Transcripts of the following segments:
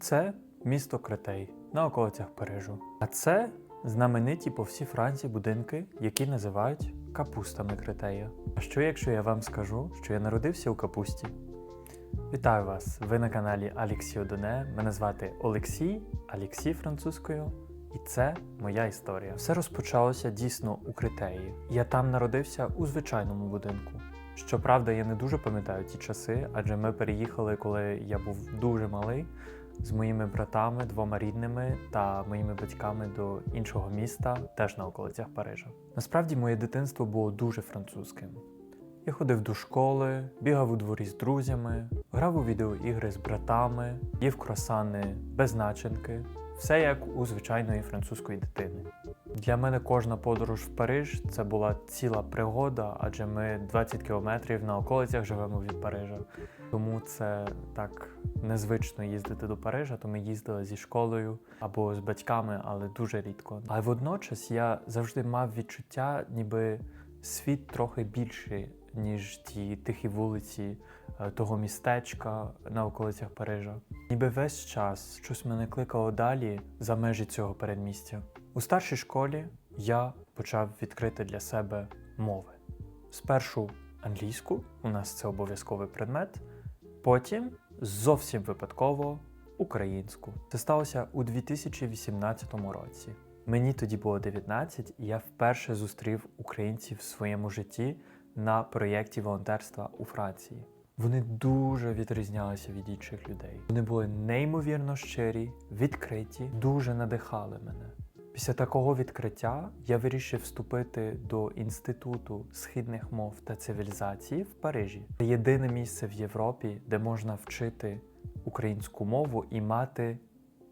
Це місто Кретей на околицях Парижу. А це знамениті по всій Франції будинки, які називають капустами Кретея. А що якщо я вам скажу, що я народився у капусті? Вітаю вас! Ви на каналі Алексі Одоне. Мене звати Олексій, Алексій французькою, і це моя історія. Все розпочалося дійсно у Критеї. Я там народився у звичайному будинку. Щоправда, я не дуже пам'ятаю ті часи, адже ми переїхали, коли я був дуже малий, з моїми братами, двома рідними та моїми батьками до іншого міста, теж на околицях Парижа. Насправді, моє дитинство було дуже французьким. Я ходив до школи, бігав у дворі з друзями, грав у відеоігри з братами, їв кросани без начинки. Все як у звичайної французької дитини. Для мене кожна подорож в Париж це була ціла пригода, адже ми 20 кілометрів на околицях живемо від Парижа. Тому це так незвично їздити до Парижа, то ми їздили зі школою або з батьками, але дуже рідко. Але водночас я завжди мав відчуття, ніби світ трохи більший, ніж ті тихі вулиці е, того містечка на околицях Парижа. Ніби весь час щось мене кликало далі за межі цього передмістя. У старшій школі я почав відкрити для себе мови. Спершу англійську, у нас це обов'язковий предмет, потім зовсім випадково українську. Це сталося у 2018 році. Мені тоді було 19, і я вперше зустрів українців в своєму житті на проєкті волонтерства у Франції. Вони дуже відрізнялися від інших людей. Вони були неймовірно щирі, відкриті, дуже надихали мене. Після такого відкриття я вирішив вступити до Інституту східних мов та цивілізації в Парижі. Це єдине місце в Європі, де можна вчити українську мову і мати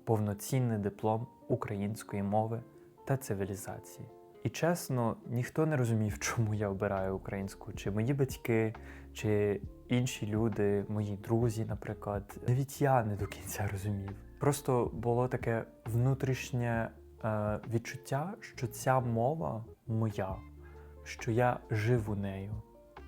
повноцінний диплом української мови та цивілізації. І чесно, ніхто не розумів, чому я обираю українську, чи мої батьки, чи інші люди, мої друзі, наприклад. Навіть я не до кінця розумів. Просто було таке внутрішнє е, відчуття, що ця мова моя, що я живу нею.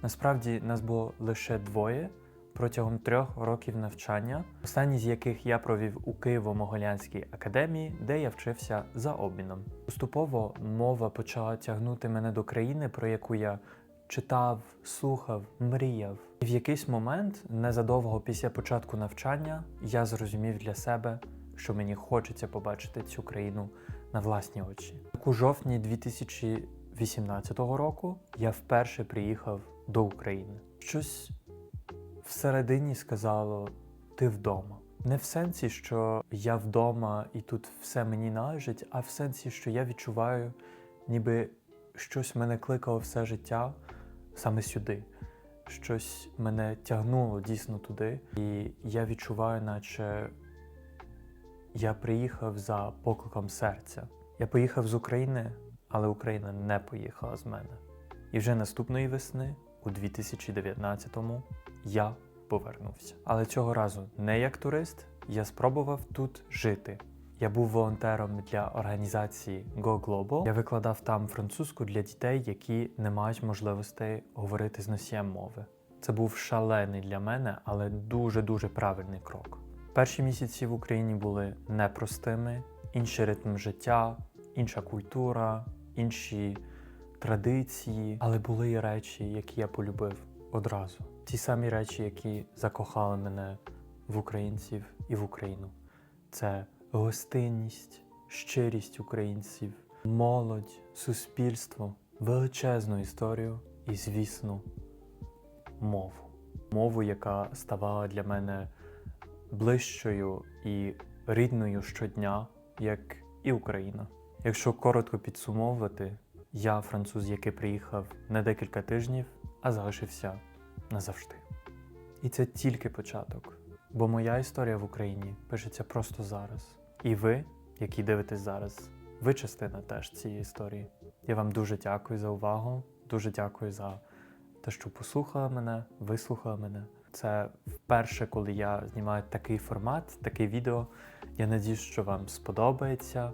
Насправді нас було лише двоє протягом трьох років навчання, останні з яких я провів у Києво-Могилянській академії, де я вчився за обміном. Поступово мова почала тягнути мене до країни, про яку я читав, слухав, мріяв. І в якийсь момент, незадовго після початку навчання, я зрозумів для себе, що мені хочеться побачити цю країну на власні очі. Так у жовтні 2018 року я вперше приїхав до України. Щось всередині сказало ти вдома. Не в сенсі, що я вдома і тут все мені належить, а в сенсі, що я відчуваю, ніби щось мене кликало все життя саме сюди. Щось мене тягнуло дійсно туди, і я відчуваю, наче я приїхав за покликом серця. Я поїхав з України, але Україна не поїхала з мене. І вже наступної весни, у 2019-му, я повернувся. Але цього разу не як турист, я спробував тут жити. Я був волонтером для організації Go Global. Я викладав там французьку для дітей, які не мають можливостей говорити з носієм мови. Це був шалений для мене, але дуже-дуже правильний крок. Перші місяці в Україні були непростими, інший ритм життя, інша культура, інші традиції, але були і речі, які я полюбив одразу. Ті самі речі, які закохали мене в українців і в Україну. Це гостинність, щирість українців, молодь, суспільство, величезну історію і, звісно, мову. Мову, яка ставала для мене ближчою і рідною щодня, як і Україна. Якщо коротко підсумовувати, я француз, який приїхав на декілька тижнів, а залишився назавжди. І це тільки початок, бо моя історія в Україні пишеться просто зараз. І ви, які дивитесь зараз, ви частина теж цієї історії. Я вам дуже дякую за увагу, дуже дякую за те, що послухали мене, вислухали мене. Це вперше, коли я знімаю такий формат, таке відео. Я надіюсь, що вам сподобається.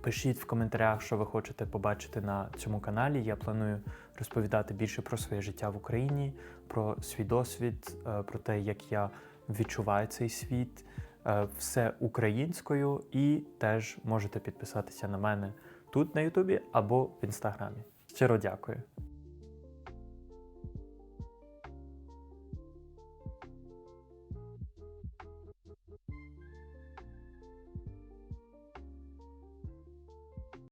Пишіть в коментарях, що ви хочете побачити на цьому каналі. Я планую розповідати більше про своє життя в Україні, про свій досвід, е, про те, як я відчуваю цей світ, Е, Все українською, і теж можете підписатися на мене тут на Ютубі або в інстаграмі. Щиро дякую.